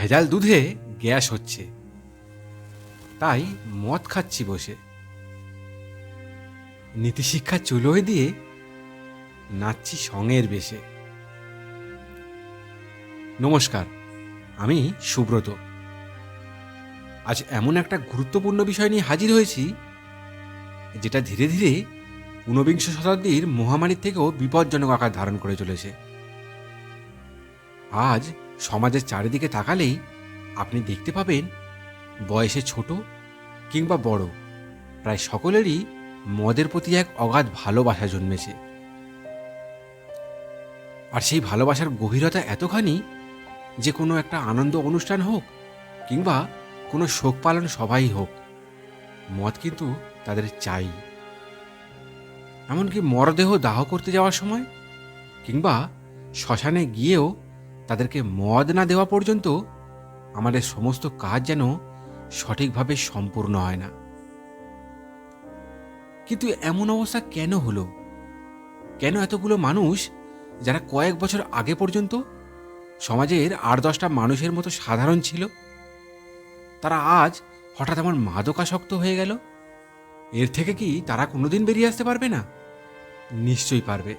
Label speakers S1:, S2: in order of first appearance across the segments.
S1: ভেজাল দুধে গ্যাস হচ্ছে। তাই মদ খাচ্ছি বসে। নীতিশিক্ষা চুলোয় দিয়ে নাচছি সঙের বেশে। নমস্কার, আমি সুব্রত। আজ এমন একটা গুরুত্বপূর্ণ বিষয় নিয়ে হাজির হয়েছি, যেটা ধীরে ধীরে ঊনবিংশ শতাব্দীর মহামারীর থেকেও বিপজ্জনক আকার ধারণ করে চলেছে। আজ সমাজের চারিদিকে তাকালেই আপনি দেখতে পাবেন বয়সে ছোট কিংবা বড়। প্রায় সকলেরই মদের প্রতি এক অগাধ ভালোবাসা জন্মেছে। আর সেই ভালোবাসার গভীরতা এতখানি যে কোনো একটা আনন্দ অনুষ্ঠান হোক কিংবা কোনো শোক পালন সভাই হোক, মদ কিন্তু তাদের চাই। এমনকি মরদেহ দাহ করতে যাওয়ার সময় কিংবা শ্মশানে গিয়েও তাদেরকে মদ না দেওয়া পর্যন্ত আমাদের সমস্ত কাজ যেন সঠিকভাবে সম্পূর্ণ হয় না। কিন্তু এমন অবস্থা কেন হলো? কেন এতগুলো মানুষ যারা কয়েক বছর আগে পর্যন্ত সমাজের আট দশটা মানুষের মতো সাধারণ ছিল, তারা আজ হঠাৎ আমার মাদকাসক্ত হয়ে গেল? এর থেকে কি তারা কোনোদিন বেরিয়ে আসতে পারবে না? নিশ্চয়ই পারবে।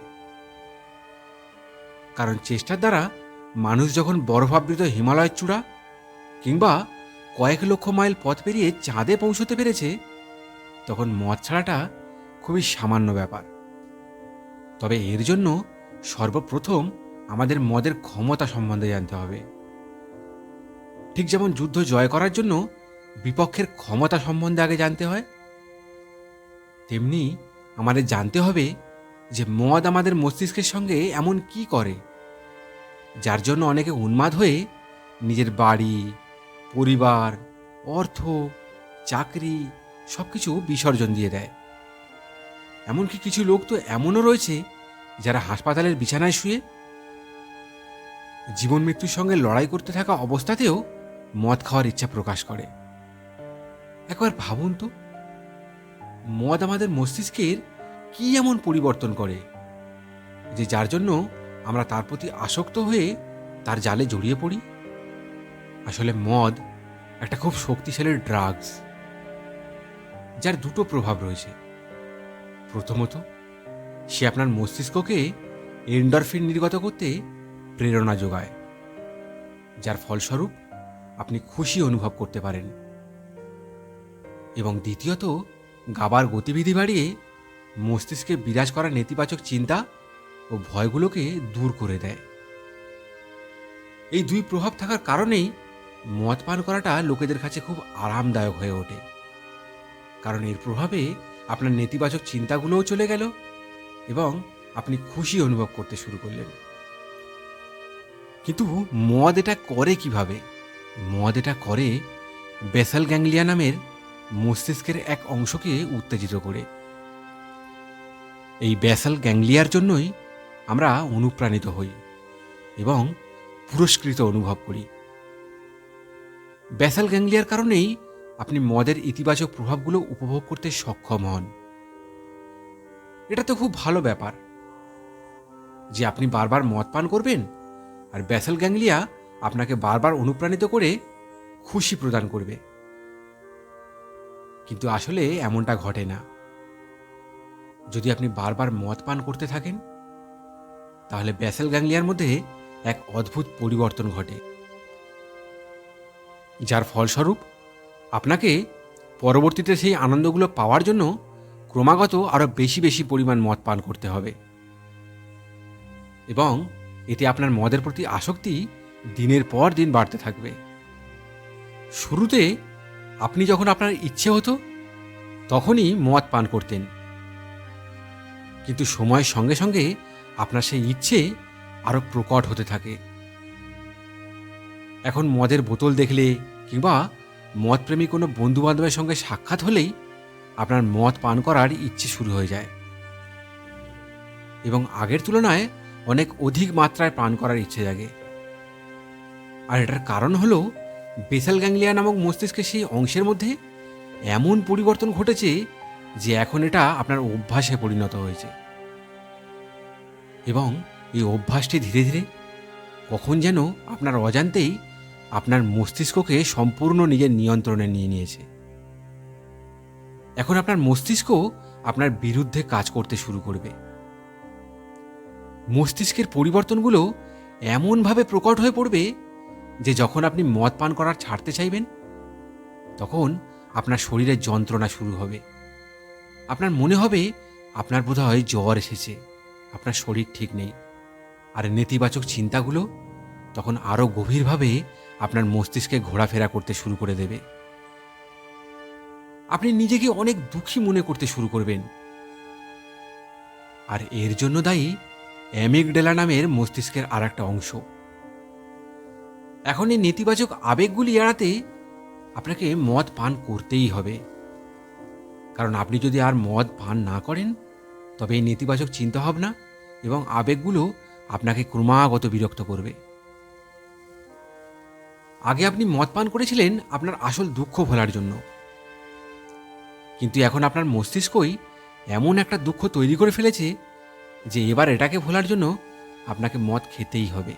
S1: কারণ চেষ্টার দ্বারা মানুষ যখন বরফাবৃত হিমালয়ের চূড়া কিংবা কয়েক লক্ষ মাইল পথ পেরিয়ে চাঁদে পৌঁছতে পেরেছে, তখন মদ ছাড়াটা খুবই সামান্য ব্যাপার। তবে এর জন্য সর্বপ্রথম আমাদের মদের ক্ষমতা সম্বন্ধে জানতে হবে। ঠিক যেমন যুদ্ধ জয় করার জন্য বিপক্ষের ক্ষমতা সম্বন্ধে আগে জানতে হয়, তেমনি আমাদের জানতে হবে যে মদ আমাদের মস্তিষ্কের সঙ্গে এমন কি করে। যার জন্য অনেকে উন্মাদ হয়ে নিজের বাড়ি, পরিবার, অর্থ, চাকরি সব কিছু বিসর্জন দিয়ে দেয়। এমনকি কিছু লোক তো এমনও রয়েছে যারা হাসপাতালের বিছানায় শুয়ে জীবন মৃত্যুর সঙ্গে লড়াই করতে থাকা অবস্থাতেও মদ খাওয়ার ইচ্ছা প্রকাশ করে। একবার ভাবুন তো, মদ আমাদের মস্তিষ্কের কি এমন পরিবর্তন করে যে যার জন্য আমরা তার প্রতি আসক্ত হয়ে তার জালে জড়িয়ে পড়ি। আসলে মদ একটা খুব শক্তিশালী ড্রাগস যার দুটো প্রভাব রয়েছে। প্রথমত, সে আপনার মস্তিষ্ককে এন্ডরফিন নির্গত করতে প্রেরণা যোগায়, যার ফলস্বরূপ আপনি খুশি অনুভব করতে পারেন। এবং দ্বিতীয়ত, গাবার গতিবিধি বাড়িয়ে মস্তিষ্কে বিরাজ করা নেতিবাচক চিন্তা ও ভয়গুলোকে দূর করে দেয়। এই দুই প্রভাব থাকার কারণেই মদ পান করাটা লোকেদের কাছে খুব আরামদায়ক হয়ে ওঠে। কারণ এর প্রভাবে আপনার নেতিবাচক চিন্তাগুলোও চলে গেল এবং আপনি খুশি অনুভব করতে শুরু করলেন। কিন্তু মদ এটা করে কীভাবে? মদ এটা করে বেসাল গ্যাংলিয়া নামের মস্তিষ্কের এক অংশকে উত্তেজিত করে। এই ব্যাসাল গ্যাংলিয়ার জন্যই আমরা অনুপ্রাণিত হই এবং পুরস্কৃত অনুভব করি। ব্যাসাল গ্যাংলিয়ার কারণেই আপনি মদের ইতিবাচক প্রভাবগুলো উপভোগ করতে সক্ষম হন। এটা তো খুব ভালো ব্যাপার যে আপনি বারবার মদ পান করবেন আর ব্যাসাল গ্যাংলিয়া আপনাকে বারবার অনুপ্রাণিত করে খুশি প্রদান করবে। কিন্তু আসলে এমনটা ঘটে না। যদি আপনি বারবার মদ পান করতে থাকেন তাহলে ব্যাসেল গ্যাংলিয়ার মধ্যে এক অদ্ভুত পরিবর্তন ঘটে। যার ফলস্বরূপ, আপনাকে পরবর্তীতে সেই আনন্দগুলো পাওয়ার জন্য ক্রমাগত আরও বেশি বেশি পরিমাণ মদ পান করতে হবে। এবং এতে আপনার মদের প্রতি আসক্তি দিনের পর দিন বাড়তে থাকবে। শুরুতে আপনি যখন আপনার ইচ্ছে হতো, তখনই মদ পান করতেন। কিন্তু সময়ের সঙ্গে সঙ্গে আপনার সেই ইচ্ছে আরও প্রকট হতে থাকে। এখন মদের বোতল দেখলে কিংবা মদপ্রেমী কোনো বন্ধু বান্ধবের সঙ্গে সাক্ষাৎ হলেই আপনার মদ পান করার ইচ্ছে শুরু হয়ে যায়। এবং আগের তুলনায় অনেক অধিক মাত্রায় পান করার ইচ্ছে জাগে। আর এটার কারণ হলো বেসাল গ্যাংলিয়া নামক মস্তিষ্কের সেই অংশের মধ্যে এমন পরিবর্তন ঘটেছে যে এখন এটা আপনার অভ্যাসে পরিণত হয়েছে। এবং এই অভ্যাসটি ধীরে ধীরে কখন যেন আপনার অজান্তেই আপনার মস্তিষ্ককে সম্পূর্ণ নিজের নিয়ন্ত্রণে নিয়ে নিয়েছে। এখন আপনার মস্তিষ্ক আপনার বিরুদ্ধে কাজ করতে শুরু করবে। মস্তিষ্কের পরিবর্তনগুলো এমনভাবে প্রকট হয়ে পড়বে যে যখন আপনি মদ পান করার ছাড়তে চাইবেন, তখন আপনার শরীরে যন্ত্রণা শুরু হবে। আপনার মনে হবে আপনার বোধহয় জ্বর এসেছে। আপনার শরীর ঠিক নেই। আর নেতিবাচক চিন্তাগুলো তখন আরও গভীরভাবে আপনার মস্তিষ্কে ঘোরাফেরা করতে শুরু করে দেবে। আপনি নিজেকে অনেক দুঃখী মনে করতে শুরু করবেন। আর এর জন্য দায়ী অ্যামিগডেলা নামের মস্তিষ্কের আর একটা অংশ। এখন এই নেতিবাচক আবেগগুলি এড়াতে আপনাকে মদ পান করতেই হবে। কারণ আপনি যদি আর মদ পান না করেন তবে এই নেতিবাচক চিন্তাভাবনা এবং আবেগগুলো আপনাকে ক্রমাগত বিরক্ত করবে। আগে আপনি মদ পান করেছিলেন আপনার আসল দুঃখ ভোলার জন্য। কিন্তু এখন আপনার মস্তিষ্কই এমন একটা দুঃখ তৈরি করে ফেলেছে যে এবার এটাকে ভোলার জন্য আপনাকে মদ খেতেই হবে।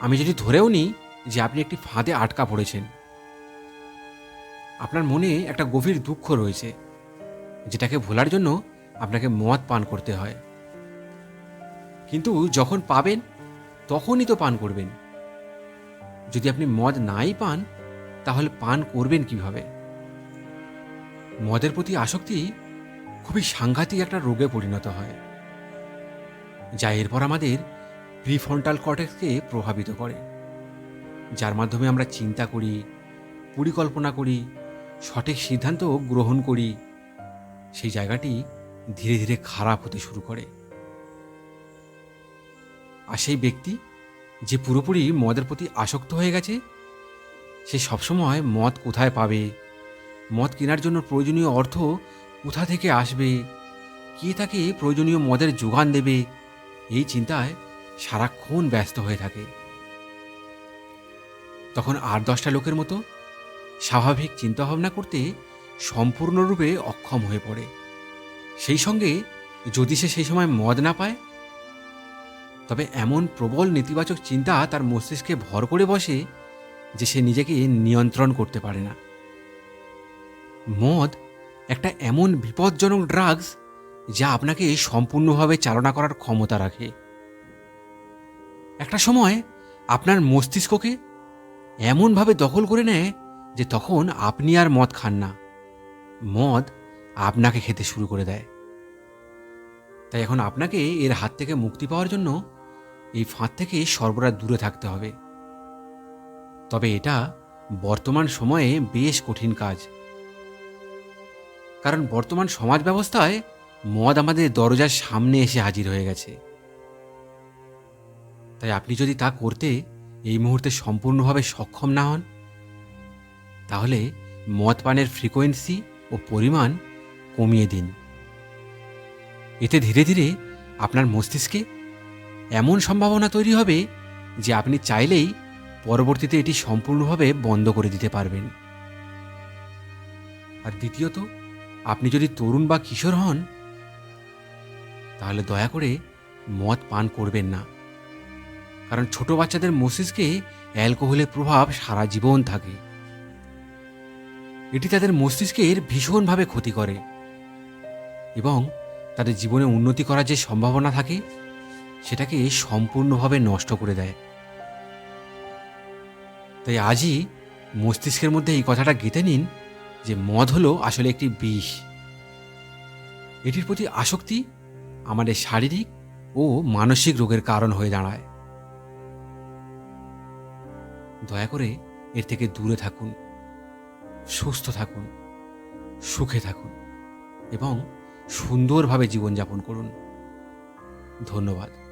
S1: আমি যদি ধরেও নিই যে আপনি একটি ফাঁদে আটকা পড়েছেন, আপনার মনে একটা গভীর দুঃখ রয়েছে, যেটাকে ভোলার জন্য আপনাকে মদ পান করতে হয়। কিন্তু যখন পাবেন, তখনই তো পান করবেন। যদি আপনি মদ নাই পান, তাহলে পান করবেন কীভাবে? মদের প্রতি আসক্তি খুবই সাংঘাতিক একটা রোগে পরিণত হয়, যা এরপর আমাদের প্রিফ্রন্টাল কর্টেক্সকে প্রভাবিত করে, যার মাধ্যমে আমরা চিন্তা করি, পরিকল্পনা করি, সঠিক সিদ্ধান্ত গ্রহণ করি। সেই জায়গাটি ধীরে ধীরে খারাপ হতে শুরু করে। আর সেই ব্যক্তি যে পুরোপুরি মদের প্রতি আসক্ত হয়ে গেছে, সে সবসময় মদ কোথায় পাবে? মদ কেনার জন্য প্রয়োজনীয় অর্থ কোথা থেকে আসবে? কে তাকে প্রয়োজনীয় মদের যোগান দেবে? এই চিন্তায় সারাক্ষণ ব্যস্ত হয়ে থাকে। তখন আর দশটা লোকের মতো স্বাভাবিক চিন্তাভাবনা করতে সম্পূর্ণরূপে অক্ষম হয়ে পড়ে। সেই সঙ্গে যদি সে সেই সময় মদ না পায়? তবে এমন প্রবল নেতিবাচক চিন্তা তার মস্তিষ্কে ভর করে বসে যে সে নিজেকে নিয়ন্ত্রণ করতে পারে না। মদ একটা এমন বিপজ্জনক ড্রাগস যা আপনাকে সম্পূর্ণভাবে চালনা করার ক্ষমতা রাখে। একটা সময় আপনার মস্তিষ্ককে এমনভাবে দখল করে নেয় যে তখন আপনি আর মদ খান না। মদ আপনাকে খেতে শুরু করে দেয়। তাই এখন আপনাকে এর হাত থেকে মুক্তি পাওয়ার জন্য এই ফাঁদ থেকে সর্বদা দূরে থাকতে হবে। তবে এটা বর্তমান সময়ে বেশ কঠিন কাজ। কারণ বর্তমান সমাজ ব্যবস্থায় মদ আমাদের দরজার সামনে এসে হাজির হয়ে গেছে। তাই আপনি যদি তা করতে এই মুহূর্তে সম্পূর্ণভাবে সক্ষম না হন, তাহলে মদ পানের ফ্রিকোয়েন্সি ও পরিমাণ কমিয়ে দিন। এতে ধীরে ধীরে আপনার মস্তিষ্কে এমন সম্ভাবনা তৈরি হবে যে আপনি চাইলেই পরবর্তীতে এটি সম্পূর্ণভাবে বন্ধ করে দিতে পারবেন। আর দ্বিতীয়ত, আপনি যদি তরুণ বা কিশোর হন, তাহলে দয়া করে মদ পান করবেন না। কারণ ছোট বাচ্চাদের মস্তিষ্কে অ্যালকোহলের প্রভাব সারা জীবন থাকে। এটি তাদের মস্তিষ্কের ভীষণভাবে ক্ষতি করে। এবং তাদের জীবনে উন্নতি করার যে সম্ভাবনা থাকে, সেটাকে সম্পূর্ণভাবে নষ্ট করে দেয়। তাই আজই মস্তিষ্কের মধ্যে এই কথাটা গেঁথে নিন যে মদ হলো আসলে একটি বিষ। এটির প্রতি আসক্তি আমাদের শারীরিক ও মানসিক রোগের কারণ হয়ে দাঁড়ায়। দয়া করে এর থেকে দূরে থাকুন, সুস্থ থাকুন, সুখে থাকুন এবং সুন্দরভাবে জীবনযাপন করুন। ধন্যবাদ।